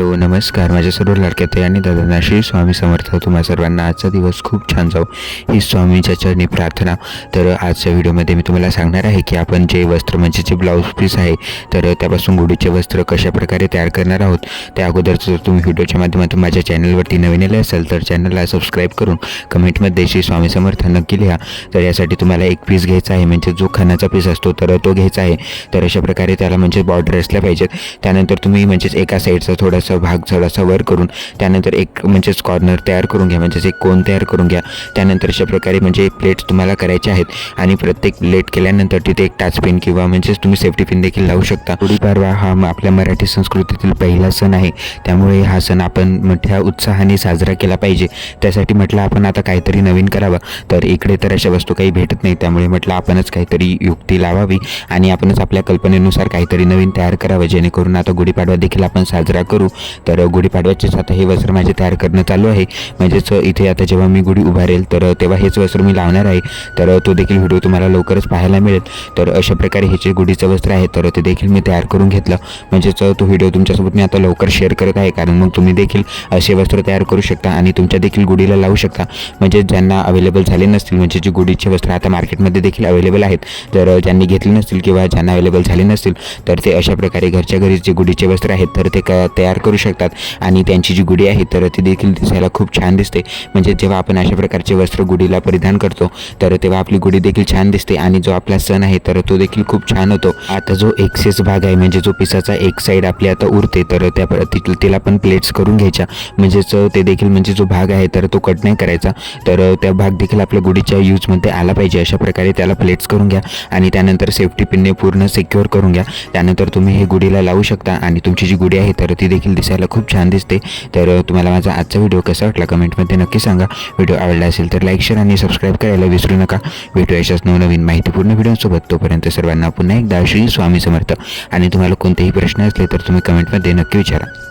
हो नमस्कार. माझ्या सर्व लाडक्यात आणि दादांना श्री स्वामी समर्थ. तुम्हा सर्वांना आजचा दिवस खूप छान जाऊ ही स्वामीच्या चरणी प्रार्थना. तर आजच्या व्हिडिओमध्ये मी तुम्हाला सांगणार आहे की आपण जे वस्त्र म्हणजे जे ब्लाऊज पीस आहे तर त्यापासून गुढीचे वस्त्र कशा प्रकारे तयार करणार आहोत? त्या अगोदर जर तुम्ही व्हिडिओच्या माध्यमातून माझ्या चॅनलवरती नवीन आले असाल तर चॅनलला सबस्क्राईब करून कमेंटमध्ये श्री स्वामी समर्थ नक्की लिहा. तर यासाठी तुम्हाला एक पीस घ्यायचा आहे म्हणजे जो खानाचा पीस असतो तर तो घ्यायचा आहे. तर अशा प्रकारे त्याला म्हणजे बॉर्डर असल्या पाहिजेत. त्यानंतर तुम्ही म्हणजेच एका साईडचा थोडासा भाग थोडासा वर करून त्यानंतर एक म्हणजेच कॉर्नर तयार करून घ्या म्हणजेच एक कोन तयार करून घ्या. त्यानंतर अशा प्रकारे म्हणजे प्लेट्स तुम्हाला करायचे आहेत आणि प्रत्येक प्लेट केल्यानंतर तिथे एक टाच पिन किंवा म्हणजेच तुम्ही सेफ्टी पिन देखील लावू शकता. गुढीपाडवा हा आपल्या मराठी संस्कृतीतील पहिला सण आहे. त्यामुळे हा सण आपण मोठ्या उत्साहाने साजरा केला पाहिजे. त्यासाठी म्हटलं आपण आता काहीतरी नवीन करावं. तर इकडे तर अशा वस्तू काही भेटत नाही. त्यामुळे म्हटलं आपणच काहीतरी युक्ती लावावी आणि आपणच आपल्या कल्पनेनुसार काहीतरी नवीन तयार करावं. जेणेकरून आता गुढीपाडवा देखील आपण साजरा करू. तर गुढीपाडव्याचेच आता हे वस्त्र माझे तयार करणं चालू आहे. म्हणजेच इथे आता जेव्हा मी गुढी उभारेल तर तेव्हा हेच वस्त्र मी लावणार आहे. तर तो देखील व्हिडिओ तुम्हाला लवकरच पाहायला मिळेल. तर अशा प्रकारे हे जे गुढीचं वस्त्र आहे तर ते देखील मी तयार करून घेतलं. म्हणजेच तो व्हिडिओ तुमच्यासोबत मी आता लवकर शेअर करत आहे. कारण मग तुम्ही देखील असे वस्त्र तयार करू शकता आणि तुमच्या देखील गुढीला लावू शकता. म्हणजे ज्यांना अवेलेबल झाले नसतील म्हणजे जे गुढीचे वस्त्र आता मार्केटमध्ये देखील अवेलेबल आहेत तर ज्यांनी घेतले नसतील किंवा ज्यांना अवेलेबल झाले नसतील तर ते अशा प्रकारे घरच्या घरी जे गुढीचे वस्त्र आहेत तर ते क तयार करू शकतात. आणि त्यांची जी गुढी आहे तर ती देखील दिसायला खूप छान दिसते. म्हणजे जेव्हा आपण अशा प्रकारचे वस्त्र गुढीला परिधान करतो तर तेव्हा आपली गुढी देखील छान दिसते. आणि जो आपला सण आहे तर तो देखील खूप छान होतो. आता जो एक्सेस भाग आहे म्हणजे जो पिसाचा एक साईड आपली आता उरते तर त्या प- तिला पण प्लेट्स करून घ्यायच्या. म्हणजेच ते देखील म्हणजे जो भाग आहे तर तो कट नाही करायचा. तर त्या भाग देखील आपल्या गुढीच्या यूजमध्ये आला पाहिजे. अशा प्रकारे त्याला प्लेट्स करून घ्या. आणि त्यानंतर सेफ्टी पिनने पूर्ण सिक्युअर करून घ्या. त्यानंतर तुम्ही हे गुढीला लावू शकता. आणि तुमची जी गुढी आहे तर ती देखील दिसायला खूप छान दिसते. तर तुम्हाला माझा आजचा व्हिडिओ कसा वाटला कमेंटमध्ये नक्की सांगा. व्हिडिओ आवडला असेल तर लाईक शेअर आणि सबस्क्राईब करायला विसरू नका. भेटू अशाच नवनवीन माहितीपूर्ण व्हिडिओसोबत. तोपर्यंत सर्वांना पुन्हा एकदा श्री स्वामी समर्थ. आणि तुम्हाला कोणतेही प्रश्न असले तर तुम्ही कमेंटमध्ये नक्की विचारा.